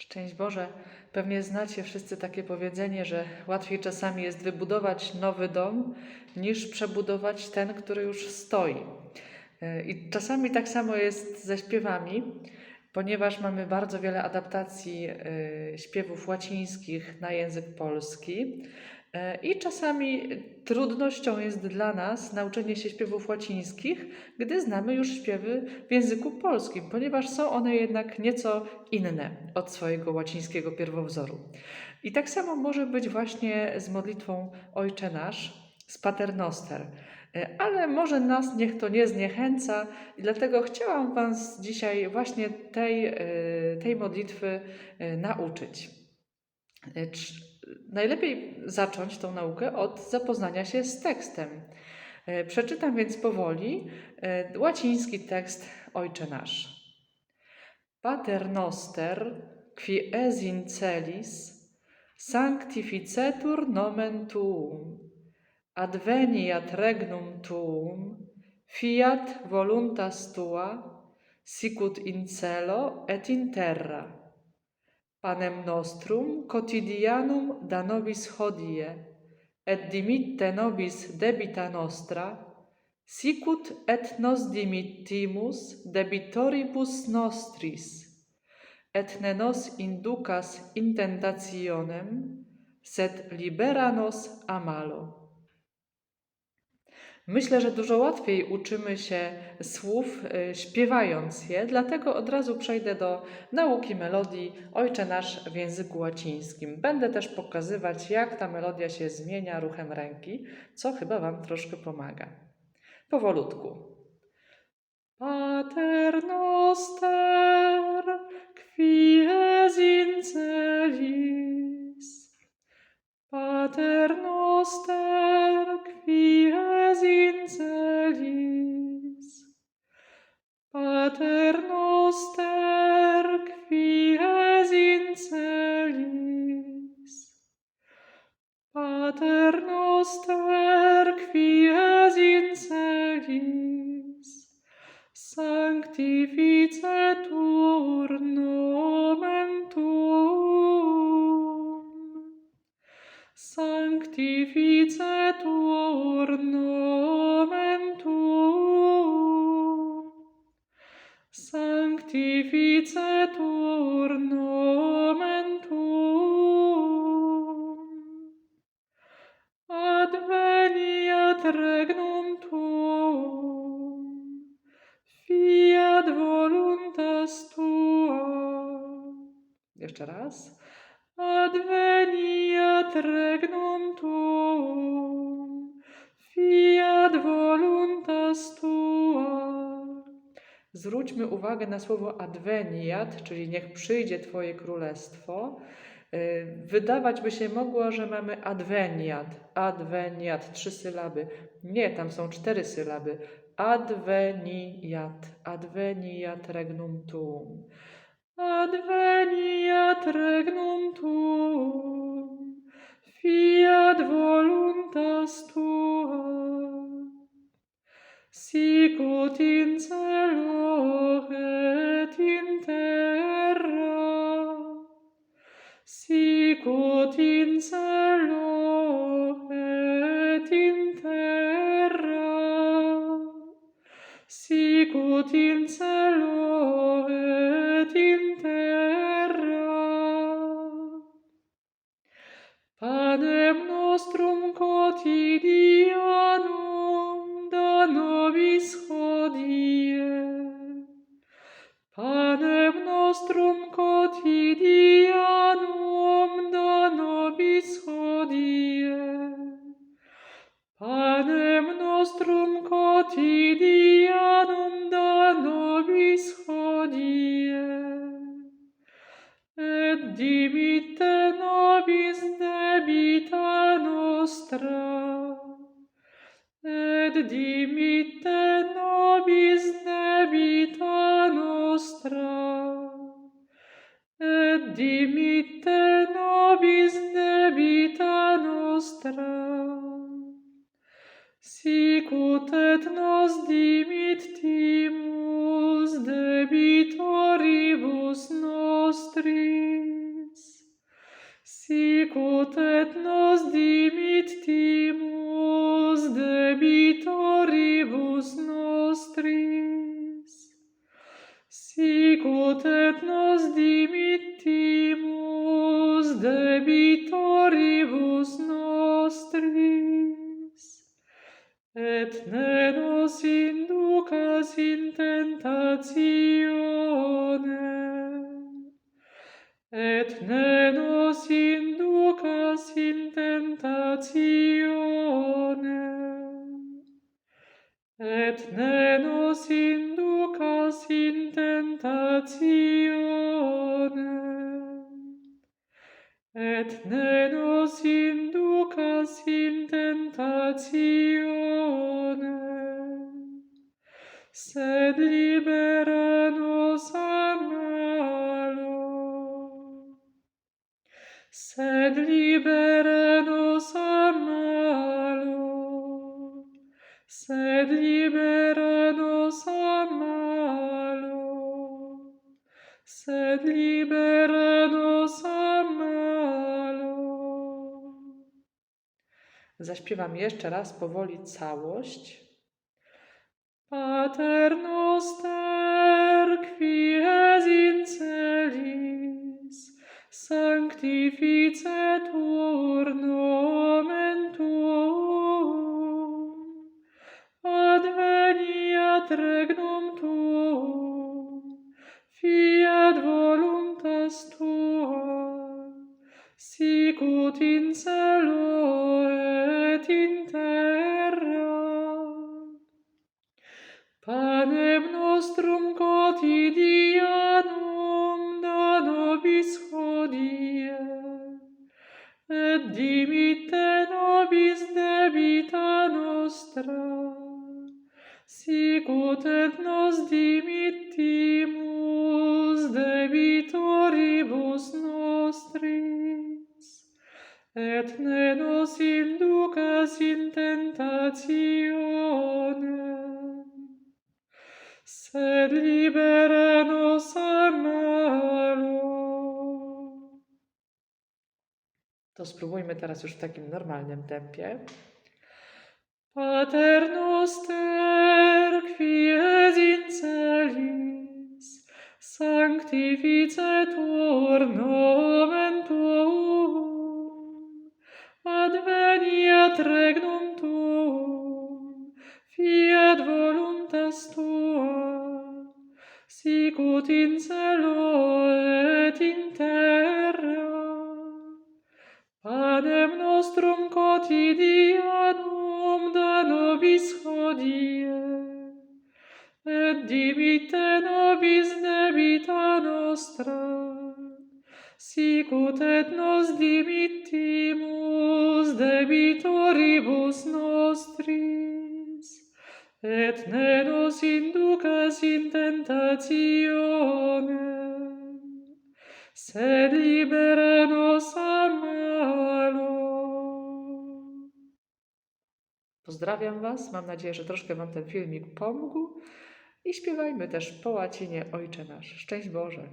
Szczęść Boże, pewnie znacie wszyscy takie powiedzenie, że łatwiej czasami jest wybudować nowy dom, niż przebudować ten, który już stoi. E, I czasami tak samo jest ze śpiewami, ponieważ mamy bardzo wiele adaptacji e, śpiewów łacińskich na język polski. E, I czasami trudnością jest dla nas nauczenie się śpiewów łacińskich, gdy znamy już śpiewy w języku polskim, ponieważ są one jednak nieco inne od swojego łacińskiego pierwowzoru. I tak samo może być właśnie z modlitwą Ojcze Nasz, z Paternoster. E, ale może nas niech to nie zniechęca, i dlatego chciałam Was dzisiaj właśnie tej, e, tej modlitwy nauczyć. Najlepiej zacząć tą naukę od zapoznania się z tekstem. E, przeczytam więc powoli e, łaciński tekst Ojcze Nasz. Pater noster, qui es in celis, sanctificetur nomen tuum, adveniat regnum tuum, fiat voluntas tua, sicut in celo et in terra. panem nostrum quotidianum da nobis hodie, et dimitte nobis debita nostra, sicut et nos dimittimus debitoribus nostris, et ne nos inducas in tentationem, sed libera nos a malo. Myślę, że dużo łatwiej uczymy się słów y, śpiewając je, dlatego od razu przejdę do nauki melodii Ojcze Nasz w języku łacińskim. Będę też pokazywać, jak ta melodia się zmienia ruchem ręki, co chyba Wam troszkę pomaga. Powolutku. Pater noster, qui es in celis. Pater noster, qui inselis pater noster qui es inselis pater noster qui es inselis sanctificetur nomen tuum. Sanctificetur nomen regnum tuum. Fiat voluntas tua jeszcze raz adveniat regnum tuum. Fiat voluntas tua. Zwróćmy uwagę na słowo adveniat, czyli niech przyjdzie Twoje królestwo. Y, wydawać by się mogło, że mamy adveniat, adveniat, trzy sylaby. Nie, tam są cztery sylaby. Adveniat, adveniat regnum tuum. Adveniat regnum tuum. Fiat voluntas tua. Sicut in sicut in celo et in terra. Panem nostrum quotidianum da nobis hodie, panem nostrum quotidianum da nobis hodie, panem utet nos dimittimus debitoribus nostris. Sic utet nos dimittimus debitoribus nostris. Sic utet nos dimittimus debitoribus nostris et ne nos inducas in tentationem et ne nos inducas in tentationem et ne nos inducas in tentationem et ne nos inducas in tentationem sed libera nos a malo. Sed libera nos a malo. Sed libera nos a malo. Sed libera nos a malo. Zaśpiewam jeszcze raz powoli całość. Pater noster, qui es in celis, sanctificetur nomen tuum, adveniat regnum nostra, sicut et nos dimittimus debitoribus nostris, et ne nos inducas in tentationem, sed libera nos a malo. To spróbujmy teraz już w takim normalnym tempie. Pater noster, qui es in celis, sanctificetur nomen tuum, adveniat regnum tuum, fiat voluntas tua, sicut in celo et in terra. Panem nostrum quotidianum, da nobis hodie, et dimite nobis debita nostra, sicut et nos dimittimus debitoribus nostris, et ne nos inducas in tentatione, sed libera Pozdrawiam Was. Mam nadzieję, że troszkę Wam ten filmik pomógł. I śpiewajmy też po łacinie Ojcze Nasz. Szczęść Boże.